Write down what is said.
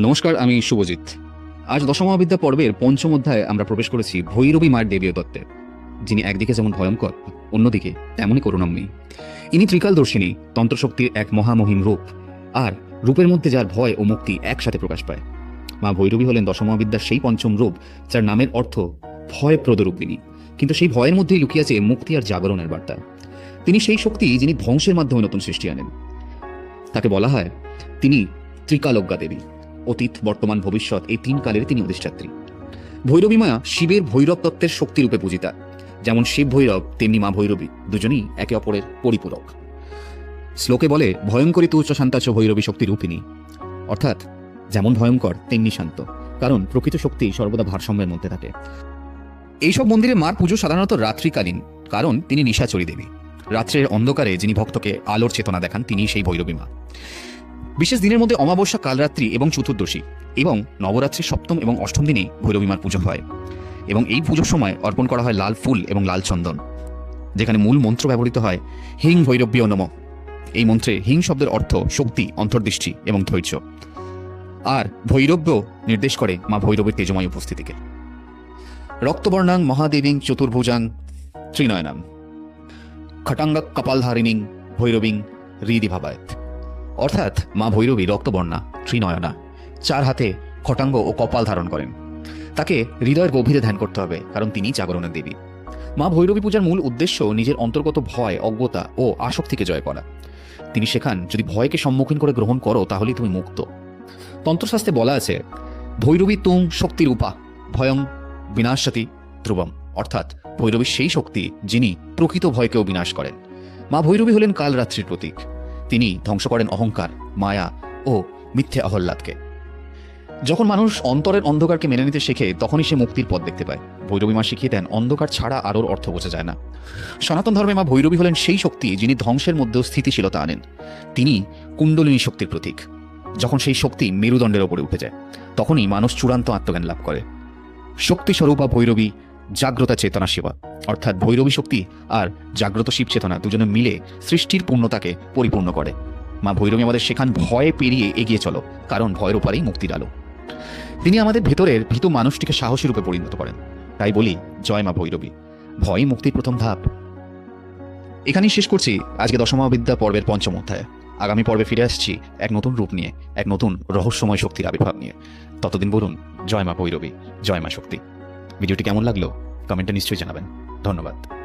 নমস্কার, আমি শুভজিৎ। আজ দশমহাবিদ্যা পর্বের পঞ্চম অধ্যায়ে আমরা প্রবেশ করেছি ভৈরবী মায়ের দেবীয় তত্ত্বে, যিনি একদিকে যেমন ভয়ঙ্কর, অন্যদিকে তেমনই করুণাময়ী। ইনি ত্রিকালদর্শিনী, তন্ত্রশক্তির এক মহামহিম রূপ, আর রূপের মধ্যে যার ভয় ও মুক্তি একসাথে প্রকাশ পায়। মা ভৈরবী হলেন দশমহাবিদ্যার সেই পঞ্চম রূপ, যার নামের অর্থ ভয়প্রদ রূপিণী কিন্তু সেই ভয়ের মধ্যেই লুকিয়ে আছে মুক্তি আর জাগরণের বার্তা। তিনি সেই শক্তি যিনি ধ্বংসের মাধ্যমে নতুন সৃষ্টি আনেন। তাকে বলা হয় তিনি ত্রিকালজ্ঞা দেবী। অতীত, বর্তমান, ভবিষ্যৎ, এই তিন কালের তিনি অধিষ্ঠাত্রী। ভৈরবী মা শিবের ভৈরব তত্ত্বের শক্তিরূপে পূজিতা। যেমন শিব ভৈরব, তেমনি মা ভৈরবী, দুজনেই একে অপরের পরিপূরক। শ্লোকে বলে, ভয়ঙ্করী তু উচ্চ শান্তাচ ভৈরবী শক্তি রূপিণী। অর্থাৎ, যেমন ভয়ঙ্কর, তেমনি শান্ত। কারণ, প্রকৃত শক্তি সর্বদা ভারসাম্যের মধ্যে থাকে। এইসব মন্দিরে মার পুজো সাধারণত রাত্রিকালীন। কারণ, তিনি নিশাচরী দেবী। রাত্রের অন্ধকারে যিনি ভক্তকে আলোর চেতনা দেখান তিনি সেই ভৈরবী মা বিশেষ দিনের মধ্যে অমাবস্যা, কালরাত্রি এবং চতুর্দশী এবং নবরাত্রির সপ্তম এবং অষ্টম দিনেই ভৈরবীমার পুজো হয় এবং এই পুজোর সময় অর্পণ করা হয় লাল ফুল এবং লাল চন্দন, যেখানে মূল মন্ত্র ব্যবহৃত হয়, হিং ভৈরব্য নম। এই মন্ত্রে হিং শব্দের অর্থ শক্তি, অন্তর্দৃষ্টি এবং ধৈর্য। আর ভৈরব্য নির্দেশ করে মা ভৈরবের তেজময় উপস্থিতিকে। রক্তবর্ণাং মহাদেবীং চতুর্ভুজাং ত্রিনয়নাং খটাঙ্গ কপালধারিণীং ভৈরবীং হৃদি ভাবায়ত অর্থাৎ মা ভৈরবী রক্তবর্ণা, ত্রিনয়না, চার হাতে খটাঙ্গ ও কপাল ধারণ করেন। তাকে হৃদয়ের গভীরে ধ্যান করতে হবে, কারণ তিনি জাগরণের দেবী। মা ভৈরবী পূজার মূল উদ্দেশ্য নিজের অন্তর্গত ভয়, অজ্ঞতা ও আসক্তিকে জয় করা। তিনি শেখান, যদি ভয়কে সম্মুখীন করে গ্রহণ করো, তাহলেই তুমি মুক্ত। তন্ত্রশাস্ত্রে বলা আছে, ভৈরবী তুং শক্তিরূপা ভয়ং বিনাশাতি ধ্রুবম। অর্থাৎ ভৈরবী সেই শক্তি যিনি প্রকৃত ভয়কেও বিনাশ করেন। মা ভৈরবী হলেন কালরাত্রির প্রতীক। তিনি ধ্বংস করেন অহংকার, মায়া ও মিথ্যে আহ্লাদকে। যখন মানুষ অন্তরের অন্ধকারকে মেনে নিতে শেখে, তখনই সে মুক্তির পথ দেখতে পায়। ভৈরবী মা শিখিয়ে দেন, অন্ধকার ছাড়া আলোর অর্থ বোঝা যায় না। সনাতন ধর্মে মা ভৈরবী হলেন সেই শক্তি যিনি ধ্বংসের মধ্যেও স্থিতিশীলতা আনেন। তিনি কুণ্ডলিনী শক্তির প্রতীক। যখন সেই শক্তি মেরুদণ্ডের ওপরে উঠে যায়, তখনই মানুষ চূড়ান্ত আত্মজ্ঞান লাভ করে। শক্তি স্বরূপা ভৈরবী, জাগ্রতা চেতনা সেবা অর্থাৎ ভৈরবী শক্তি আর জাগ্রত শিব চেতনা দুজনে মিলে সৃষ্টির পূর্ণতাকে পরিপূর্ণ করে। মা ভৈরবী আমাদের সেখান ভয়ে পেরিয়ে এগিয়ে চলো, কারণ ভয়ের ওপারেই মুক্তির আলো। তিনি আমাদের ভেতরের ভীত মানুষটিকে সাহসী রূপে পরিণত করেন। তাই বলি, জয় মা ভৈরবী। ভয়ই মুক্তির প্রথম ধাপ। এখানেই শেষ করছি আজকে দশমহাবিদ্যা পর্বের পঞ্চম অধ্যায়। আগামী পর্বে ফিরে আসছি এক নতুন রূপ নিয়ে, এক নতুন রহস্যময় শক্তির আবির্ভাব নিয়ে। ততদিন বলুন, জয় মা ভৈরবী, জয় মা শক্তি। ভিডিওটি কেমন লাগল? কমেন্টে নিশ্চয়ই জানাবেন। ধন্যবাদ।